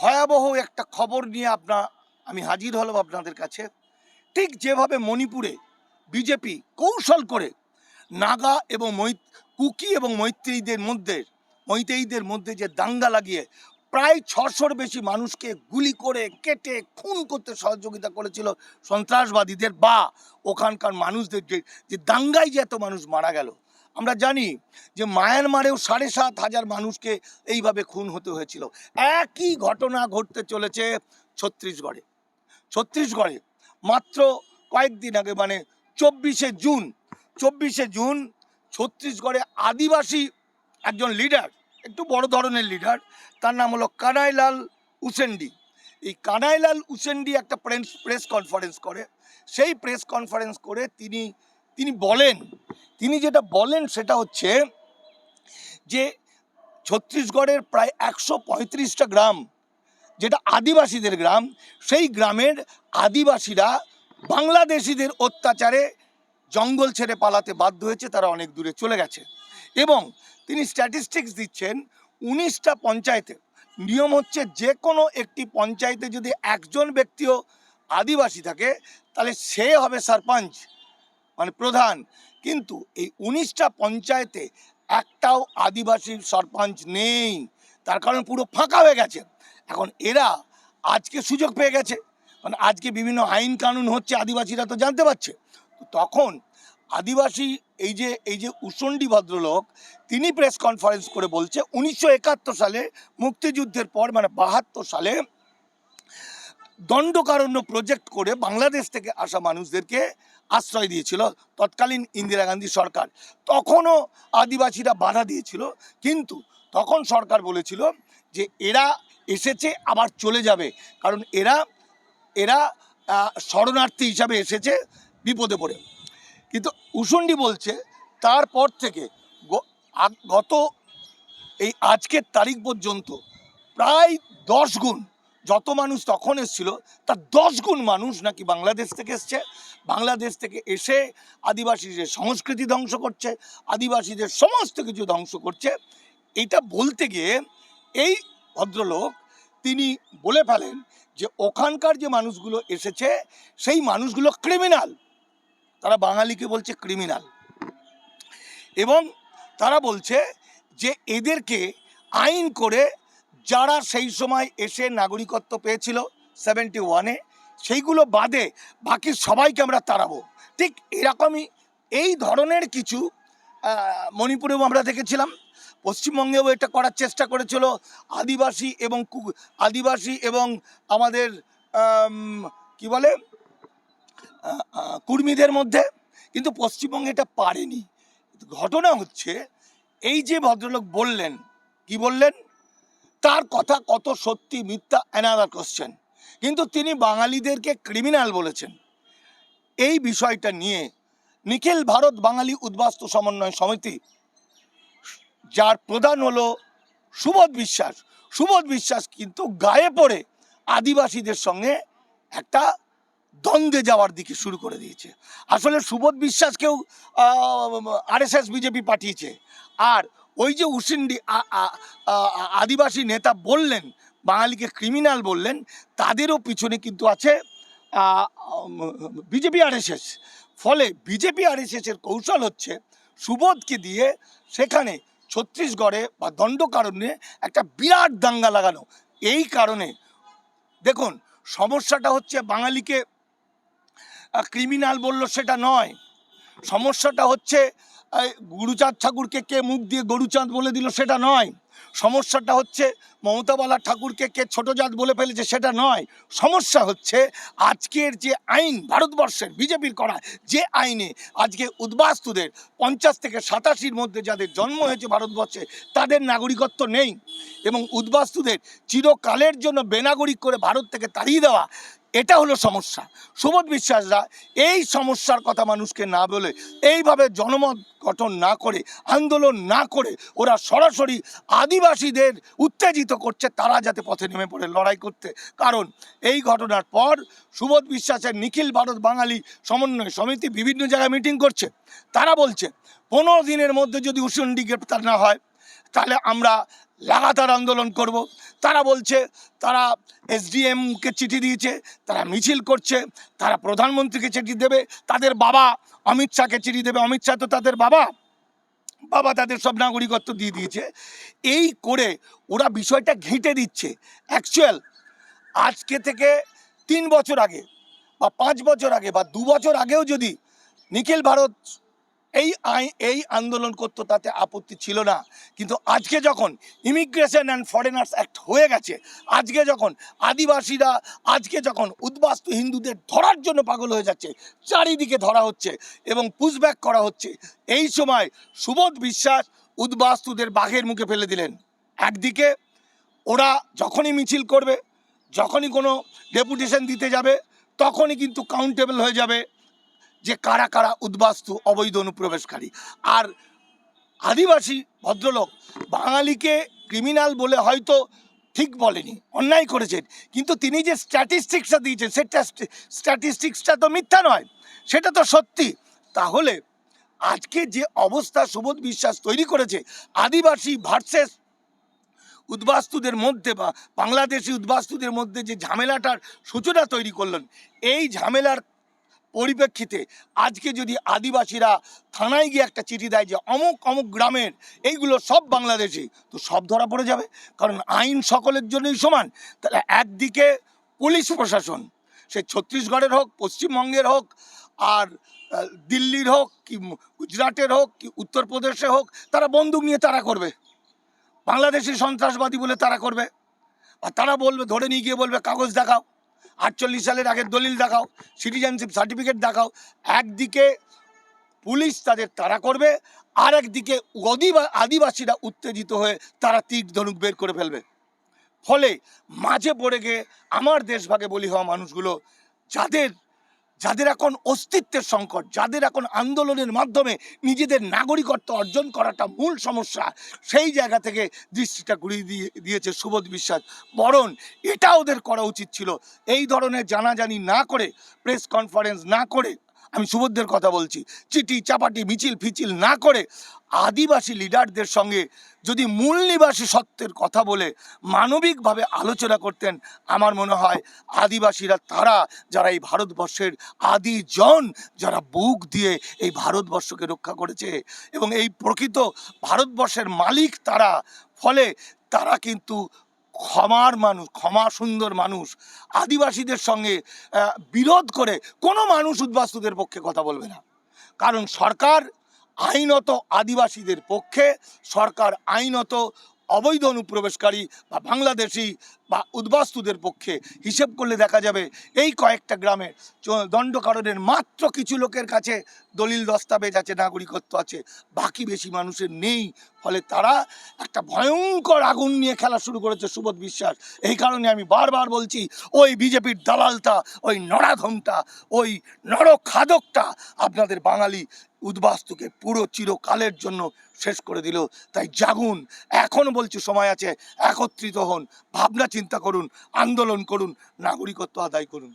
ভয়াবহ একটা খবর নিয়ে আপনার আমি হাজির হলাম আপনাদের কাছে। ঠিক যেভাবে মণিপুরে বিজেপি কৌশল করে নাগা এবং মই কুকি এবং মৈত্রীদের মধ্যে মৈতেইদের মধ্যে যে দাঙ্গা লাগিয়ে প্রায় ছশোর বেশি মানুষকে গুলি করে, কেটে, খুন করতে সহযোগিতা করেছিল সন্ত্রাসবাদীদের বা ওখানকার মানুষদের যে যে দাঙ্গায় যে এত মানুষ মারা গেল। আমরা জানি যে মায়ানমারেও সাড়ে সাত হাজার মানুষকে এইভাবে খুন হতে হয়েছিল। একই ঘটনা ঘটতে চলেছে ছত্তিশগড়ে। ছত্তিশগড়ে মাত্র কয়েকদিন আগে মানে চব্বিশে জুন চব্বিশে জুন ছত্তিশগড়ে আদিবাসী একজন লিডার একটু বড় ধরনের লিডার তার নাম হলো কানাইলাল উসেন্ডি। এই কানাইলাল উসেন্ডি একটা প্রেস প্রেস কনফারেন্স করে। সেই প্রেস কনফারেন্স করে তিনি তিনি বলেন, তিনি যেটা বলেন সেটা হচ্ছে যে ছত্তিশগড়ের প্রায় একশো পঁয়ত্রিশটা গ্রাম, যেটা আদিবাসীদের গ্রাম, সেই গ্রামের আদিবাসীরা বাংলাদেশিদের অত্যাচারে জঙ্গল ছেড়ে পালাতে বাধ্য হয়েছে, তারা অনেক দূরে চলে গেছে। এবং তিনি স্ট্যাটিস্টিক্স দিচ্ছেন, উনিশটা পঞ্চায়েতে। নিয়ম হচ্ছে যে কোনো একটি পঞ্চায়েতে যদি একজন ব্যক্তিও আদিবাসী থাকে, তাহলে সে হবে সরপঞ্চ। মানে প্রধান। কিন্তু এই উনিশটা পঞ্চায়েতে একটাও আদিবাসী সরপঞ্চ নেই। তার কারণ পুরো ফাঁকা হয়ে গেছে। এখন এরা আজকে সুযোগ পেয়ে গেছে। মানে আজকে বিভিন্ন আইন কানুন হচ্ছে, আদিবাসীরা তো জানতে পারছে। তখন আদিবাসী এই যে এই যে উসন্ডি ভদ্রলোক, তিনি প্রেস কনফারেন্স করে বলছে, উনিশশো একাত্তর সালে মুক্তিযুদ্ধের পর মানে বাহাত্তর সালে দণ্ডকারণ্য প্রজেক্ট করে বাংলাদেশ থেকে আসা মানুষদেরকে আশ্রয় দিয়েছিল তৎকালীন ইন্দিরা গান্ধী সরকার। তখনও আদিবাসীরা বাধা দিয়েছিল, কিন্তু তখন সরকার বলেছিল যে এরা এসেছে, আবার চলে যাবে। কারণ এরা এরা শরণার্থী হিসাবে এসেছে বিপদে পড়ে। কিন্তু উসন্ডি বলছে, তারপর থেকে গত এই আজকের তারিখ পর্যন্ত প্রায় দশ গুণ যত মানুষ তখন এসেছিল, তার দশ গুণ মানুষ নাকি বাংলাদেশ থেকে এসছে। বাংলাদেশ থেকে এসে আদিবাসীদের সংস্কৃতি ধ্বংস করছে, আদিবাসীদের সমস্ত কিছু ধ্বংস করছে। এটা বলতে গিয়ে এই ভদ্রলোক, তিনি বলে ফেলেন যে ওখানকার যে মানুষগুলো এসেছে, সেই মানুষগুলো ক্রিমিনাল তারা বাঙালিকে বলছে ক্রিমিনাল এবং তারা বলছে যে এদেরকে আইন করে যারা সেই সময় এসে নাগরিকত্ব পেয়েছিল সেভেন্টি ওয়ানে সেইগুলো বাদে বাকি সবাইকে আমরা তাড়াবো। ঠিক এরকমই এই ধরনের কিছু মণিপুরেও আমরা দেখেছিলাম। পশ্চিমবঙ্গেও এটা করার চেষ্টা করেছিল আদিবাসী এবং আদিবাসী এবং আমাদের আম, কি বলে? কুর্মীদের মধ্যে। কিন্তু পশ্চিমবঙ্গে এটা পারেনি। ঘটনা হচ্ছে এই যে ভদ্রলোক বললেন কি বললেন? তার কথা কত সত্যি মিথ্যা অ্যানাদার কোশ্চেন কিন্তু তিনি বাঙালিদেরকে ক্রিমিনাল বলেছেন। এই বিষয়টা নিয়ে নিখিল ভারত বাঙালি উদ্বাস্তু সমন্বয় সমিতি, যার প্রধান হলো সুবোধ বিশ্বাস। সুবোধ বিশ্বাস কিন্তু গায়ে পড়ে আদিবাসীদের সঙ্গে একটা দ্বন্দ্বে যাওয়ার দিকে শুরু করে দিয়েছে। আসলে সুবোধ বিশ্বাসকেও আরএসএস, বিজেপি পাঠিয়েছে। আর ওই যে উসিন্ডি আদিবাসী নেতা বললেন, বাঙালিকে ক্রিমিনাল বললেন, তাদেরও পিছনে কিন্তু আছে বিজেপি আরএসএস ফলে বিজেপি আরএসএসের কৌশল হচ্ছে সুবোধকে দিয়ে সেখানে ছত্তিশগড়ে বা দণ্ডকারণ্যে একটা বিরাট দাঙ্গা লাগানো। এই কারণে দেখুন, সমস্যাটা হচ্ছে বাঙালিকে ক্রিমিনাল বলল সেটা নয়। সমস্যাটা হচ্ছে গুরুচাঁদ ঠাকুরকে কে মুখ দিয়ে গরুচাঁদ বলে দিল সেটা নয়। সমস্যাটা হচ্ছে মমতাবালা ঠাকুরকে কে ছোট জাত বলে ফেলেছে সেটা নয়। সমস্যা হচ্ছে আজকের যে আইন, ভারতবর্ষের, বিজেপির করা যে আইনে আজকে উদ্বাস্তুদের পঞ্চাশ থেকে সাতাশির মধ্যে যাদের জন্ম হয়েছে ভারতবর্ষে, তাদের নাগরিকত্ব নেই এবং উদ্বাস্তুদের চিরকালের জন্য বেনাগরিক করে ভারত থেকে তাড়িয়ে দেওয়া এটা হলো সমস্যা। সুবোধ বিশ্বাসরা এই সমস্যার কথা মানুষকে না বলে এইভাবে জনমত গঠন না করে, আন্দোলন না করে ওরা সরাসরি আদিবাসীদের উত্তেজিত করছে, তারা যাতে পথে নেমে পড়ে লড়াই করতে। কারণ এই ঘটনার পর সুবোধ বিশ্বাসের নিখিল ভারত বাঙালি সমন্বয় সমিতি বিভিন্ন জায়গায় মিটিং করছে। তারা বলছে, পনেরো দিনের মধ্যে যদি উসুন্ডি গ্রেপ্তার না হয়, তাহলে আমরা লাগাতার আন্দোলন করব। তারা বলছে, তারা এসডিএমকে চিঠি দিয়েছে, তারা মিছিল করছে, তারা প্রধানমন্ত্রীকে চিঠি দেবে, তাদের বাবা অমিত শাহকে চিঠি দেবে। অমিত শাহ তো তাদের বাবা। বাবা তাদের সব নাগরিকত্ব দিয়ে দিয়েছে। এই করে ওরা বিষয়টা ঘেঁটে দিচ্ছে। অ্যাকচুয়াল আজকে থেকে তিন বছর আগে বা পাঁচ বছর আগে বা দু বছর আগেও যদি নিখিল ভারত এই এই আন্দোলন করতো তাতে আপত্তি ছিল না। কিন্তু আজকে যখন ইমিগ্রেশন অ্যান্ড ফরেনার্স অ্যাক্ট হয়ে গেছে, আজকে যখন আদিবাসীরা, আজকে যখন উদ্বাস্তু হিন্দুদের ধরার জন্য পাগল হয়ে যাচ্ছে, চারিদিকে ধরা হচ্ছে এবং পুশব্যাক করা হচ্ছে, এই সময় সুবোধ বিশ্বাস উদ্বাস্তুদের বাঘের মুখে ফেলে দিলেন। একদিকে ওরা যখনই মিছিল করবে, যখনই কোনো ডেপুটেশন দিতে যাবে, তখনই কিন্তু কাউন্টেবল হয়ে যাবে। যে কারা কারা উদ্বাস্তু, অবৈধ অনুপ্রবেশকারী। আর আদিবাসী ভদ্রলোক বাঙালিকে ক্রিমিনাল বলে হয়তো ঠিক বলেনি, অন্যায় করেছেন। কিন্তু তিনি যে স্ট্যাটিস্টিক্সটা দিয়েছেন সেটা স্ট্যাটিস্টিক্সটা তো মিথ্যা নয়, সেটা তো সত্যি। তাহলে আজকে যে অবস্থা সুবোধ বিশ্বাস তৈরি করেছে, আদিবাসী ভার্সেস উদ্বাস্তুদের মধ্যে বা বাংলাদেশি উদ্বাস্তুদের মধ্যে যে ঝামেলাটার সূচনা তৈরি করলেন, এই ঝামেলার পরিপ্রেক্ষিতে আজকে যদি আদিবাসীরা থানায় গিয়ে একটা চিঠি দেয় যে অমুক অমুক গ্রামের এইগুলো সব বাংলাদেশি, তো সব ধরা পড়ে যাবে। কারণ আইন সকলের জন্যই সমান। তাহলে একদিকে পুলিশ প্রশাসন, সে ছত্তিশগড়ের হোক, পশ্চিমবঙ্গের হোক, আর দিল্লির হোক, কি গুজরাটের হোক, কি উত্তরপ্রদেশে হোক, তারা বন্দুক নিয়ে তারা করবে। বাংলাদেশি সন্ত্রাসবাদী বলে তারা করবে। আর তারা বলবে, ধরে নিয়ে গিয়ে বলবে, কাগজ দেখাও। আটচল্লিশ সালের আগের দলিল দেখাও সিটিজেনশিপ সার্টিফিকেট দেখাও, একদিকে পুলিশ তাদের তারা করবে, আর একদিকে আদিবাসীরা উত্তেজিত হয়ে তারা তীর ধনুক বের করে ফেলবে। ফলে মাঝে পড়ে গিয়ে আমার দেশভাগে বলি হওয়া মানুষগুলো, যাদের যাদের এখন অস্তিত্বের সংকট, যাদের এখন আন্দোলনের মাধ্যমে নিজেদের নাগরিকত্ব অর্জন করাটা মূল সমস্যা, সেই জায়গা থেকে দৃষ্টিটা ঘুরিয়ে দিয়ে, দিয়েছে সুবোধ বিশ্বাস। বরং এটা ওদের করা উচিত ছিল। এই ধরনের জানাজানি না করে প্রেস কনফারেন্স না করে আমি সুবোধদের কথা বলছি। চিঠি, চাপাটি, মিছিল ফিছিল না করে আদিবাসী লিডারদের সঙ্গে যদি মূল নিবাসী সত্যের কথা বলে মানবিকভাবে আলোচনা করতেন, আমার মনে হয় আদিবাসীরা তারা, যারা এই ভারতবর্ষের আদি জন, যারা বুক দিয়ে এই ভারতবর্ষকে রক্ষা করেছে এবং এই প্রকৃত ভারতবর্ষের মালিক তারা, ফলে তারা কিন্তু ক্ষমার মানুষ, ক্ষমা সুন্দর মানুষ, আদিবাসীদের সঙ্গে বিরোধ করে কোনো মানুষ উদ্বাস্তুদের পক্ষে কথা বলবে না। কারণ সরকার আইনত আদিবাসীদের পক্ষে, সরকার আইনত অবৈধ অনুপ্রবেশকারী বা বাংলাদেশি বা উদ্বাস্তুদের পক্ষে হিসেব করলে দেখা যাবে এই কয়েকটা গ্রামে দণ্ডকারণের মাত্র কিছু লোকের কাছে দলিল দস্তাবেজ আছে, নাগরিকত্ব আছে। বাকি বেশি মানুষের নেই। ফলে তারা একটা ভয়ঙ্কর আগুন নিয়ে খেলা শুরু করেছে, সুবোধ বিশ্বাস। এই কারণে আমি বারবার বলছি, ওই বিজেপির দালালটা, ওই নরাধমটা ওই নরখাদকটা আপনাদের বাঙালি উদ্বাস্তুকে পুরো চিরকালের জন্য শেষ করে দিল। তাই জাগুন, এখন বলছি সময় আছে, একত্রিত হন। ভাবনা চিন্তা করুন আন্দোলন করুন নাগরিকত্ব আদায় করুন।